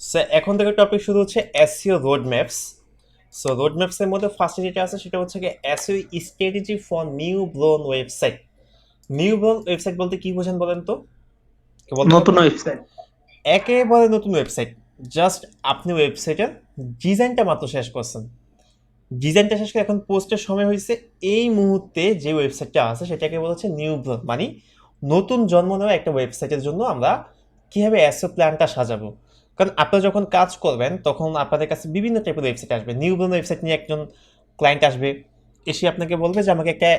So এখন থেকে topic শুরু হচ্ছে SEO road maps so road ম্যাপসের মধ্যে ফার্স্টে যেটা আছে সেটা হচ্ছে কি SEO strategy for newborn website newborn website বলতে কি বোঝেন বলেন তো? নতুন ওয়েবসাইট একেবারে নতুন ওয়েবসাইট জাস্ট আপনি ওয়েবসাইটের ডিজাইনটা মাত্র শেষ করছেন। ডিজাইনটা শেষ করে এখন পোস্টের সময় হয়েছে। এই মুহূর্তে যে ওয়েবসাইটটা আছে সেটাকে বলা হচ্ছে নিউ ব্লগ মানে নতুন জন্ম নেওয়া একটা ওয়েবসাইটের জন্য আমরা কীভাবে অ্যাসো প্ল্যানটা সাজাবো? কারণ আপনারা যখন কাজ করবেন, তখন আপনাদের কাছে বিভিন্ন টাইপের ওয়েবসাইট আসবে। নিউ ওয়েবসাইট নিয়ে একজন ক্লায়েন্ট আসবে। এসে আপনাকে বলবে যে, আমাকে একটা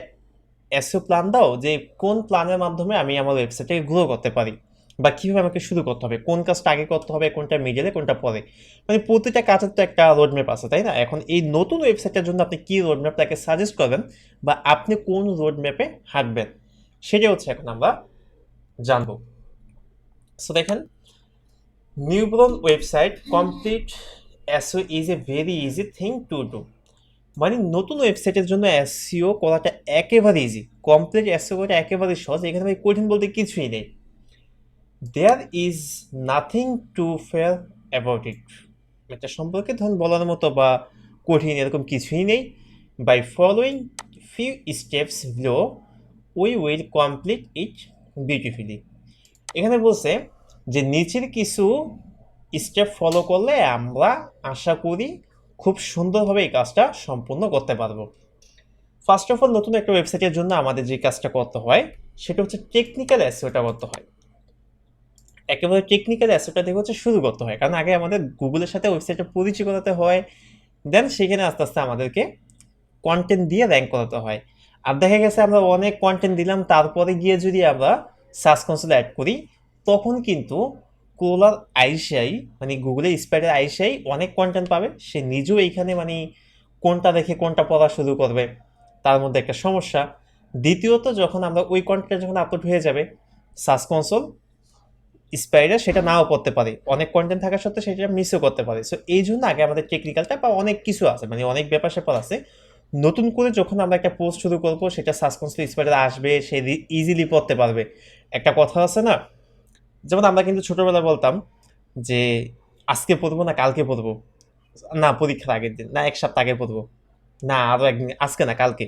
এসও প্ল্যান দাও যে, কোন প্ল্যানের মাধ্যমে আমি আমার ওয়েবসাইটটাকে গ্রো করতে পারি বা কীভাবে আমাকে শুরু করতে হবে, কোন কাজটা আগে করতে হবে, কোনটা মিডিলে কোনটা পরে? মানে প্রতিটা কাজের তো একটা রোডম্যাপ আছে, তাই না? এখন এই নতুন ওয়েবসাইটের জন্য আপনি কী রোডম্যাপ তাকে সাজেস্ট করবেন বা আপনি কোন রোডম্যাপে হাঁটবেন? সেটা হচ্ছে এখন আমরা জানব। সো দেখেন newborn website complete SEO is a very easy thing to do মানে নতুন ওয়েবসাইটের জন্য এসইও করাটা একেবারে ইজি কমপ্লিট এসইও করাটা একেবারে সহজ। এখানে ভাই কঠিন বলতে কিছুই নেই। There is nothing to fear about it এটা সম্পর্কে ধরুন বলার মতো বা কঠিন এরকম কিছুই নেই। By following few steps below we will complete it beautifully এখানে বলছে যে নিচের কিছু স্টেপ ফলো করলে আমরা আশা করি খুব সুন্দরভাবে এই কাজটা সম্পূর্ণ করতে পারব। ফার্স্ট অফ অল নতুন একটা ওয়েবসাইটের জন্য আমাদের যে কাজটা করতে হয়, সেটা হচ্ছে টেকনিক্যাল অ্যাসোটা করতে হয়। একেবারে টেকনিক্যাল অ্যাসোটা থেকে হচ্ছে শুরু করতে হয়। কারণ আগে আমাদের গুগলের সাথে ওয়েবসাইটটা পরিচয় করাতে হয় দেন সেখানে আস্তে আস্তে আমাদেরকে কন্টেন্ট দিয়ে র্যাঙ্ক করাতে হয়। আর দেখা গেছে আমরা অনেক কন্টেন্ট দিলাম, তারপরে গিয়ে যদি আমরা সার্চ কনসোল অ্যাড করি তখন কিন্তু কোলার আইসাই মানে গুগলের স্প্যাডের আইসাই অনেক কন্টেন্ট পাবে। সে নিজেও এইখানে মানে কোনটা দেখে কোনটা পড়া শুরু করবে, তার মধ্যে একটা সমস্যা। দ্বিতীয়ত, যখন আমরা ওই কন্টেন্ট যখন আপলোড হয়ে যাবে সার্চ কনসোল স্পাইডার সেটা নাও করতে পারে। অনেক কন্টেন্ট থাকা সত্ত্বেও সেটা মিসও করতে পারে। সো এই জন্য আগে আমাদের টেকনিক্যালটা বা অনেক কিছু আছে মানে অনেক ব্যাপার স্যাপার আছে। নতুন করে যখন আমরা একটা পোস্ট শুরু করব, সেটা সার্চ কনসোল স্পাইডার আসবে, সে ইজিলি পড়তে পারবে। একটা কথা আছে না যেমন আমরা কিন্তু ছোটবেলায় বলতাম যে, আজকে পড়ব না, কালকে পড়ব। না, পরীক্ষার আগের দিন, না, এক সপ্তাহ আগে পড়ব। না আরও একদিন, আজকে না, কালকে।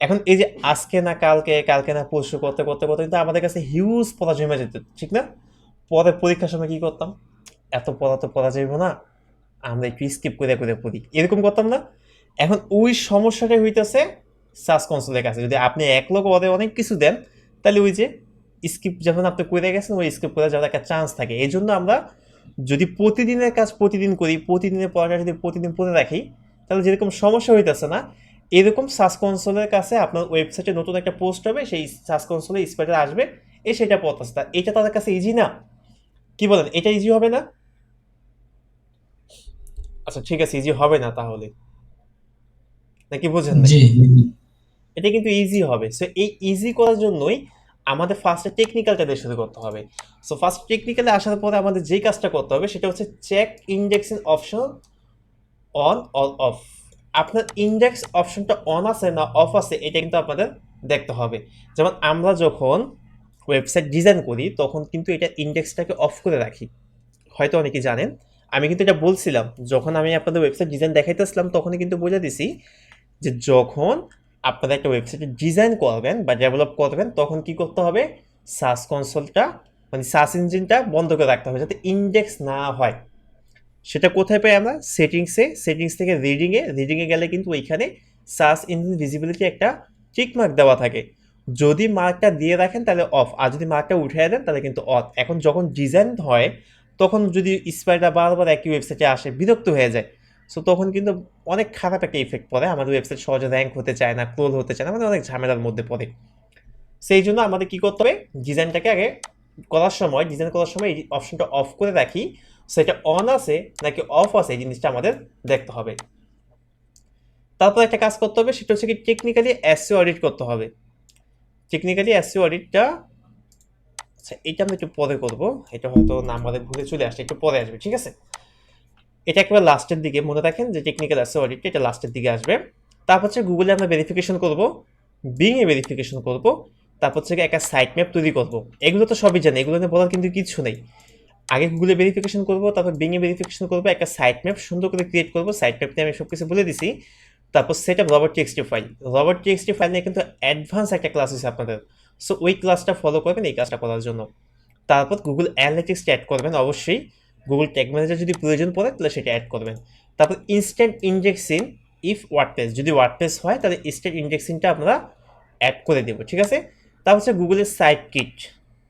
এখন এই যে, আজকে না, কালকে কালকে না, পরশু, করতে করতে করতে কিন্তু আমাদের কাছে হিউজ পড়া জমে যেত, ঠিক না? পরে পরীক্ষার সময় কী করতাম? এত পড়া তো পড়া যাইব না, আমরা একটু স্কিপ করে করে পড়ি। এরকম করতাম না। এখন ওই সমস্যাটাই হইতেছে সার্চ কনসোলের কাছে। যদি আপনি এক লোক অনেক কিছু দেন, তাহলে ওই যে স্কিপ যখন আপনি করে গেছেন ওই স্কিপ করে যাওয়ার একটা চান্স থাকে। এই জন্য আমরা যদি প্রতিদিনের কাজ প্রতিদিন করি প্রতিদিনের পড়াটা যদি প্রতিদিন পড়ে রাখি তাহলে যেরকম সমস্যা হইতেছে না এরকম সার্চ কনসোলের কাছে আপনার ওয়েবসাইটে নতুন একটা পোস্ট হবে সেই সার্চ কনসোলে স্পেটার আসবে এ সেটা পড়তেছে। তা এটা তাদের কাছে ইজি না? কি বলেন? এটা ইজি হবে না? আচ্ছা ঠিক আছে ইজি হবে না তাহলে। নাকি বুঝেন না এটা কিন্তু ইজি হবে। সো এই ইজি করার জন্যই আমাদের ফার্স্টে টেকনিক্যালটা দিয়ে শুরু করতে হবে। সো ফার্স্ট টেকনিক্যালে আসার পরে আমাদের যেই কাজটা করতে হবে, সেটা হচ্ছে check indexing option on all off আপনার ইন্ডেক্স অপশনটা অন আছে না অফ আছে, এটা কিন্তু আপনাদের দেখতে হবে। যেমন আমরা যখন ওয়েবসাইট ডিজাইন করি, তখন কিন্তু এটা ইন্ডেক্সটাকে অফ করে রাখি। হয়তো অনেকে জানেন, আমি কিন্তু এটা বলছিলাম, যখন আমি আপনাদের ওয়েবসাইট ডিজাইন দেখাইতেছিলাম, তখনই কিন্তু বলে দিছি যে যখন আপনারা একটা ওয়েবসাইটে ডিজাইন করবেন বা ডেভেলপ করবেন, তখন কি করতে হবে? সার্চ কনসোলটা মানে সার্চ ইঞ্জিনটা বন্ধ করে রাখতে হবে যাতে ইন্ডেক্স না হয়। সেটা কোথায় পাই আমরা? সেটিংসে সেটিংস থেকে রিডিংয়ে রিডিংয়ে গেলে কিন্তু ওইখানে সার্চ ইঞ্জিন ভিজিবিলিটি একটা টিক মার্ক দেওয়া থাকে। যদি মার্কটা দিয়ে রাখেন তাহলে অফ আর যদি মার্কটা উঠিয়ে দেন তাহলে কিন্তু অফ এখন যখন ডিজাইন হয়, তখন যদি স্পাইডার বারবার একই ওয়েবসাইটে আসে, বিরক্ত হয়ে যায়। সো তখন কিন্তু অনেক খারাপ একটা ইফেক্ট পড়ে। আমাদের ওয়েবসাইট সহজে র্যাঙ্ক হতে চায় না ক্লোজ হতে চায় না মানে অনেক ঝামেলার মধ্যে পড়ে। সেই জন্য আমাদের কি করতে হবে? ডিজাইনটাকে আগে করার সময় ডিজাইন করার সময় এই অপশনটা অফ করে রাখি। সেটা অন আছে নাকি অফ আছে, এই জিনিসটা আমাদের দেখতে হবে। তারপর একটা কাজ করতে হবে, সেটা হচ্ছে কি টেকনিক্যালি এসইও অডিট করতে হবে। টেকনিক্যালি এসইও অডিটটা আচ্ছা এটা আমি একটু পরে করব। এটা হয়তো নাম্বারে ভুলে চলে আসছে একটু পরে আসবে, ঠিক আছে? এটা একেবারে লাস্টের দিকে। মনে রাখেন যে টেকনিক্যাল আছে অডিটটা এটা লাস্টের দিকে আসবে। তারপর হচ্ছে গুগলে আমরা ভেরিফিকেশন করব বিংয়ে ভেরিফিকেশন করব, তারপর হচ্ছে একটা সাইট ম্যাপ তৈরি করব। এগুলো তো সবই জানি, এগুলো নিয়ে বলার কিন্তু কিছু নেই। আগে গুগলে ভেরিফিকেশন করব, তারপর বিঙে ভেরিফিকেশন করব, একটা সাইট ম্যাপ সুন্দর করে ক্রিয়েট করব। সাইট ম্যাপ নিয়ে আমি সব কিছু বলে দিছি। তারপর set robot text file robot text file নিয়ে কিন্তু অ্যাডভান্স একটা ক্লাস আছে আপনাদের। সো ওই ক্লাসটা ফলো করবেন, এই কাজটা করার জন্য। তারপর গুগল অ্যানালিটিক্সটা অ্যাড করবেন অবশ্যই। গুগল ট্যাগ ম্যানেজার যদি প্রয়োজন পড়ে, তাহলে সেটা অ্যাড করবেন। তারপর ইনস্ট্যান্ট ইনজেকশন ইফ ওয়ার্ডপ্রেস যদি ওয়ার্ডপ্রেস হয়, তাহলে ইনস্ট্যান্ট ইনজেকশনটা আমরা অ্যাড করে দেবো, ঠিক আছে? তারপর হচ্ছে গুগলের সাইট কিট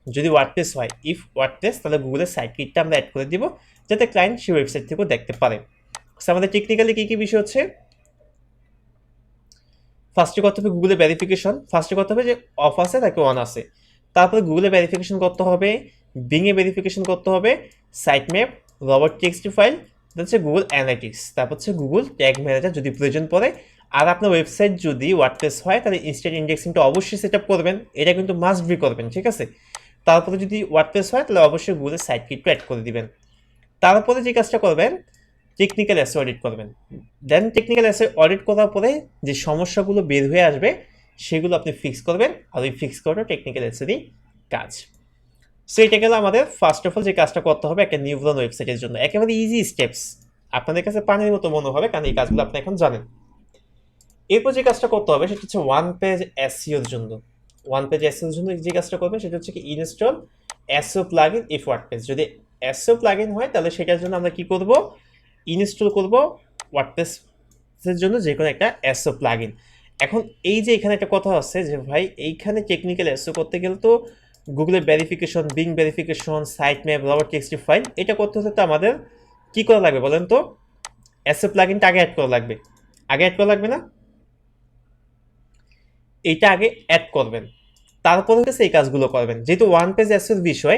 যদি ওয়ার্ডপ্রেস হয় ইফ ওয়ার্ডপ্রেস তাহলে গুগলের সাইট কিটটা আমরা অ্যাড করে দিব, যাতে ক্লায়েন্ট সেই ওয়েবসাইট থেকেও দেখতে পারে। আমাদের টেকনিক্যালি কী কী বিষয় হচ্ছে? ফার্স্টে করতে হবে গুগলে ভেরিফিকেশন ফার্স্টে করতে হবে যে অফ আছে তাকে অন আছে। তারপরে গুগলে ভেরিফিকেশন করতে হবে বিংয়ে ভেরিফিকেশন করতে হবে site map robot text file হচ্ছে গুগল অ্যানালিটিক্স তারপর হচ্ছে গুগল ট্যাগ ম্যানেজার যদি প্রয়োজন পড়ে। আর আপনার ওয়েবসাইট যদি ওয়ার্ডপ্রেস হয়, তাহলে ইনস্ট্যান্ট ইন্ডেক্সিংটা অবশ্যই সেট আপ করবেন, এটা কিন্তু মাস্ট বি করবেন, ঠিক আছে? তারপরে যদি ওয়ার্ডপ্রেস হয়, তাহলে অবশ্যই গুগলের সাইট কিটটা অ্যাড করে দিবেন। তারপরে যে কাজটা করবেন টেকনিক্যাল অ্যাসে অডিট করবেন। দেন টেকনিক্যাল অ্যাসে অডিট করার পরে যে সমস্যাগুলো বের হয়ে আসবে, সেগুলো আপনি ফিক্স করবেন, আর ওই ফিক্স করাটা টেকনিক্যাল অ্যাসেরই কাজ। সো এটা গেল আমাদের ফার্স্ট অফ অল যে কাজটা করতে হবে একটা নিউরন ওয়েবসাইটের জন্য। একেবারে ইজি স্টেপস আপনাদের কাছে পানির মতো মনে হবে, কারণ এই কাজগুলো আপনি এখন জানেন। এরপর যে কাজটা করতে হবে, সেটা হচ্ছে ওয়ান পেজ এসিওর জন্য। ওয়ান পেজ এসিওর জন্য যে কাজটা করবেন সেটা হচ্ছে কি install SEO plugin if word page যদি এসও প্লাগইন হয়, তাহলে সেটার জন্য আমরা কি করব? ইনস্টল করব ওয়ার্ডপ্রেসের জন্য যে কোনো একটা এসও প্লাগইন এখন এই যে এখানে একটা কথা আছে যে, ভাই, এইখানে টেকনিক্যাল এসও করতে গেলে তো গুগলের verification Bing verification site map robot text file এটা করতে হলে তো আমাদের কী করা লাগবে বলেন তো? এসও প্লাগইনটা আগে অ্যাড করা লাগবে। আগে অ্যাড করা লাগবে না? এইটা আগে অ্যাড করবেন। তারপর হচ্ছে এই কাজগুলো করবেন। যেহেতু ওয়ান পেজ অ্যাসের বিষয়,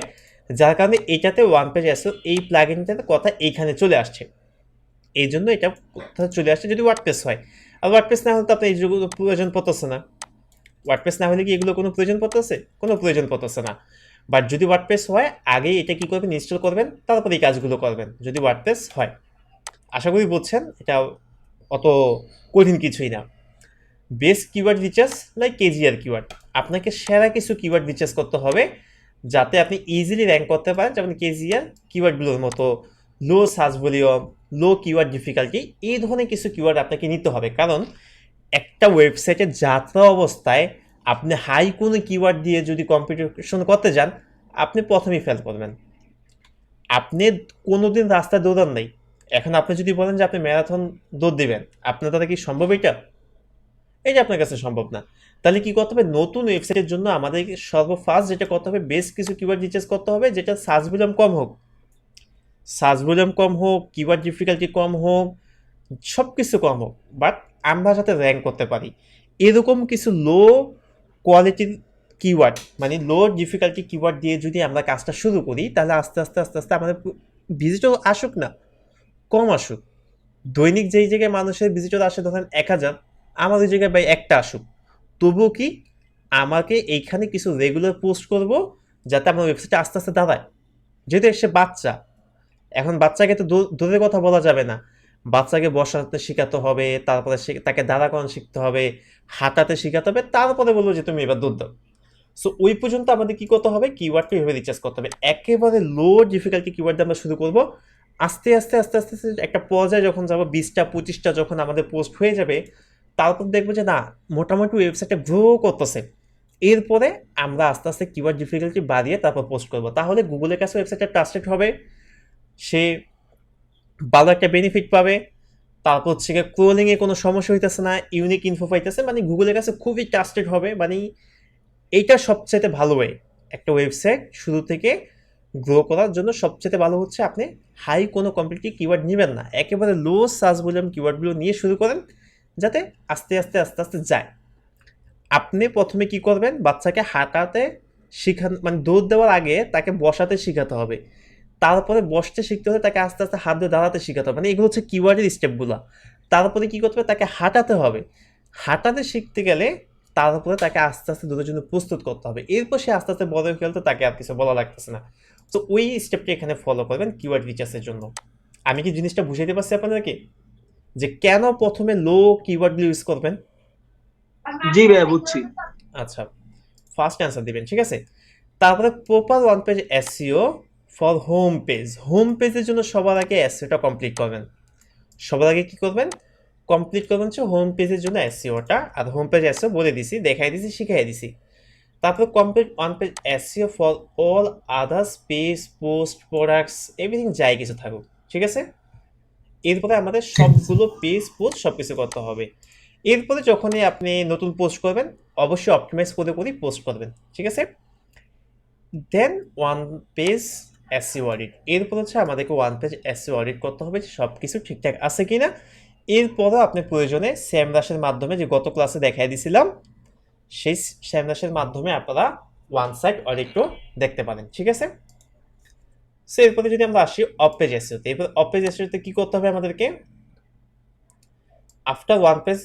যার কারণে এটাতে ওয়ান পেজ অ্যাসের এই প্লাগইনটাতে কথা এইখানে চলে আসছে। এই জন্য এটা কথা চলে আসছে? যদি ওয়ার্ডপ্রেস হয়। আর ওয়ার্ডপ্রেস না হলে তো আপনার এইগুলো প্রয়োজন পড়তেছে না। ওয়ার্ডপ্রেস না হলে কি এগুলো কোনো প্রয়োজন পড়তেছে? কোনো প্রয়োজন পড়তেছে না। বাট যদি ওয়ার্ডপ্রেস হয়, আগে এটা কি করবেন? ইনস্টল করবেন, তারপর এই কাজগুলো করবেন, যদি ওয়ার্ডপ্রেস হয়। আশা করি বলছেন এটা অত কঠিন কিছুই না। Base keyword research like KGR keyword আপনাকে সেরা কিছু কিওয়ার্ড রিচার্জ করতে হবে, যাতে আপনি ইজিলি র্যাঙ্ক করতে পারেন। যেমন কেজিআর কিওয়ার্ডগুলোর মতো low search volume low keyword difficulty এই ধরনের কিছু কিওয়ার্ড আপনাকে নিতে হবে। কারণ একটা ওয়েবসাইটের যাত্রা অবস্থায় আপনি হাই কোনো কিওয়ার্ড দিয়ে যদি কম্পিটিশন করতে যান, আপনি প্রথমেই ফেল করবেন। আপনি কোনো দিন রাস্তায় দৌড়ান নাই। এখন আপনি যদি বলেন যে আপনি ম্যারাথন দৌড় দিবেন, আপনার দ্বারা কি সম্ভব এটা? এটা আপনার কাছে সম্ভব না। তাহলে কি করতে হবে? নতুন ওয়েবসাইটের জন্য আমাদের সর্বফার্স্ট যেটা করতে হবে, বেশ কিছু কিওয়ার্ড রিচার্জ করতে হবে, যেটা সার্চ ভলিউম কম হোক। সার্চ ভলিউম কম হোক কিওয়ার্ড ডিফিকাল্টি কম হোক সব কিছু কম হোক বাট আমরা যাতে র্যাঙ্ক করতে পারি। এরকম কিছু লো কোয়ালিটির কিওয়ার্ড মানে লো ডিফিকাল্টি কিওয়ার্ড দিয়ে যদি আমরা কাজটা শুরু করি, তাহলে আস্তে আস্তে আস্তে আস্তে আমাদের ভিজিটর আসুক না, কম আসুক। দৈনিক যেই জায়গায় মানুষের ভিজিটর আসে, ধরেন এক হাজার, আমার ওই জায়গায় ভাই একটা আসুক। তবুও কি আমাকে এইখানে কিছু রেগুলার পোস্ট করব, যাতে আমার ওয়েবসাইটে আস্তে আস্তে দাঁড়ায়। যেহেতু এসে বাচ্চা, এখন বাচ্চাকে তো দূর- দূরের কথা বলা যাবে না। বাচ্চাকে বসাতে শেখাতে হবে, তারপরে তাকে দাঁড়াকরণ শিখতে হবে, হাঁটাতে শেখাতে হবে, তারপরে বলব যে তুমি এবার দুধ দাও। সো ওই পর্যন্ত আমাদের কী করতে হবে? কিওয়ার্ডটা এভাবে রিচার্জ করতে হবে। একেবারে লো ডিফিকাল্টি কিওয়ার্ড দিয়ে আমরা শুরু করব। আস্তে আস্তে আস্তে আস্তে আস্তে একটা পর্যায়ে যখন যাব, বিশটা, পঁচিশটা যখন আমাদের পোস্ট হয়ে যাবে, তারপর দেখব যে না, মোটামুটি ওয়েবসাইটটা গ্রো করতেছে। এরপরে আমরা আস্তে আস্তে কিওয়ার্ড ডিফিকাল্টি বাড়িয়ে তারপর পোস্ট করব। তাহলে গুগলের কাছে ওয়েবসাইটটা ট্রাস্টেড হবে। সে ভালো একটা বেনিফিট পাবে। তারপর হচ্ছে গিয়ে ক্রোলিংয়ে কোনো সমস্যা হইতেছে না ইউনিক ইনফো পাইতেছে মানে গুগলের কাছে খুবই ট্রাস্টেড হবে মানে এইটা সবচেয়ে ভালো ওয়ে একটা ওয়েবসাইট শুরু থেকে গ্রো করার জন্য সবচেয়ে ভালো হচ্ছে আপনি হাই কোনো কম্পিটিটিভ কিওয়ার্ড নেবেন না। একেবারে লো সার্চ ভলিউম কিওয়ার্ডগুলো নিয়ে শুরু করেন, যাতে আস্তে আস্তে আস্তে আস্তে যায়। আপনি প্রথমে কি করবেন? বাচ্চাকে হাঁটাতে শিখান মানে দৌড় দেওয়ার আগে তাকে বসাতে শেখাতে হবে। তারপরে বসতে শিখতে হলে তাকে আস্তে আস্তে হাত দিয়ে দাঁড়াতে শিখাতে হবে। মানে এগুলো হচ্ছে কিওয়ার্ডের স্টেপগুলো তারপরে কী করতে হবে? তাকে হাঁটাতে হবে। হাঁটাতে শিখতে গেলে তারপরে তাকে আস্তে আস্তে দুটোর জন্য প্রস্তুত করতে হবে। এরপর সে আস্তে আস্তে বড় হয়ে গেলে তো তাকে আর কিছু বলা লাগতেছে না। তো ওই স্টেপটি এখানে ফলো করবেন কিওয়ার্ড রিচার্জের জন্য। আমি কি জিনিসটা বুঝাইতে পারছি আপনাদেরকে? যে কেন প্রথমে লো কিওয়ার্ডগুলো ইউজ করবেন? জি ভাই বুঝছি। আচ্ছা ফার্স্ট অ্যান্সার দিবেন ঠিক আছে? তারপরে proper one page SEO for home page. Home পেজের জন্য সবার আগে এসিওটা কমপ্লিট করবেন। সবার আগে কি করবেন? কমপ্লিট করবেন হচ্ছে হোম পেজের জন্য এসিওটা। আর হোম পেজ এসিও বলে দিছি, দেখাই দিছি, শিখাই দিছি। তারপর complete one page SEO for all others page post products everything যাই কিছু থাকুক, ঠিক আছে? এরপরে আমাদের সবগুলো পেজ পোস্ট সব কিছু করতে হবে। এরপরে যখনই আপনি নতুন পোস্ট করবেন, অবশ্যই অপটিমাইজ করে করেই পোস্ট করবেন, ঠিক আছে? Then one page SEO audit এরপর হচ্ছে আমাদেরকে ওয়ান পেজ এসিও অডিট করতে হবে যে সব কিছু ঠিকঠাক আছে কি না এরপরও আপনি প্রয়োজনে স্যাম দাসের মাধ্যমে যে গত ক্লাসে দেখাই দিয়েছিলাম সেই স্যাম দাসের মাধ্যমে আপনারা ওয়ান সাইড অডিটও দেখতে পারেন, ঠিক আছে? সো এরপরে যদি আমরা আসি অফ পেজ এসিওতে এরপর অফ পেজ এসিওতে কী করতে হবে আমাদেরকে? After one page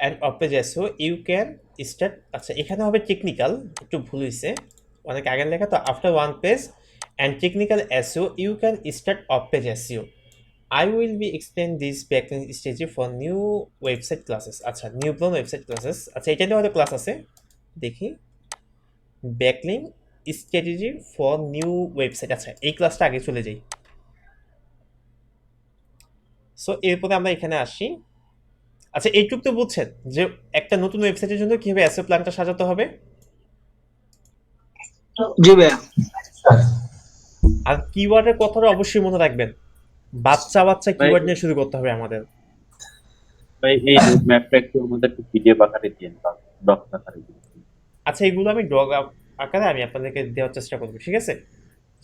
and off page SEO you can start আচ্ছা এখানে হবে টেকনিক্যাল একটু ভুল হয়েছে অনেক আগের লেখা, তো after one page and technical SEO you can start off page SEO I will be explain this backlink strategy for new website classes আচ্ছা নিউ ব্লন ওয়েবসাইট ক্লাসেস আচ্ছা এটা নিয়ে হয়তো ক্লাস আছে। দেখি। Backlink strategy for new website আচ্ছা এই ক্লাসটা আগে চলে যাই। সো এরপরে আমরা এখানে আসি। আচ্ছা এইটুকু তো বুঝছেন যে একটা নতুন ওয়েবসাইটের জন্য কীভাবে অ্যাসো প্ল্যানটা সাজাতে হবে? জি ভাইয়া। আর কিওয়ার্ডের কথাটা অবশ্যই মনে রাখবেন। বাচ্চা বাচ্চা কিওয়ার্ড নিয়ে শুরু করতে হবে আমাদের। ভাই এই ম্যাপটা একটু আমাদের একটু পিডিএফ আকারে দিন ডক আকারে দিন আচ্ছা এগুলো আমি ডগ আকারে আমি আপনাদেরকে দেওয়ার চেষ্টা করব ঠিক আছে?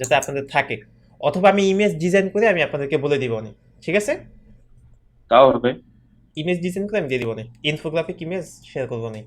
যাতে আপনাদের থাকে। অথবা আমি ইমেজ ডিজাইন করে আমি আপনাদেরকে বলে দিব নি ঠিক আছে? তাও হবে। ইমেজ ডিজাইন করে আমি দিয়ে দিব নি ইনফোগ্রাফিক ইমেজ শেয়ার করব নি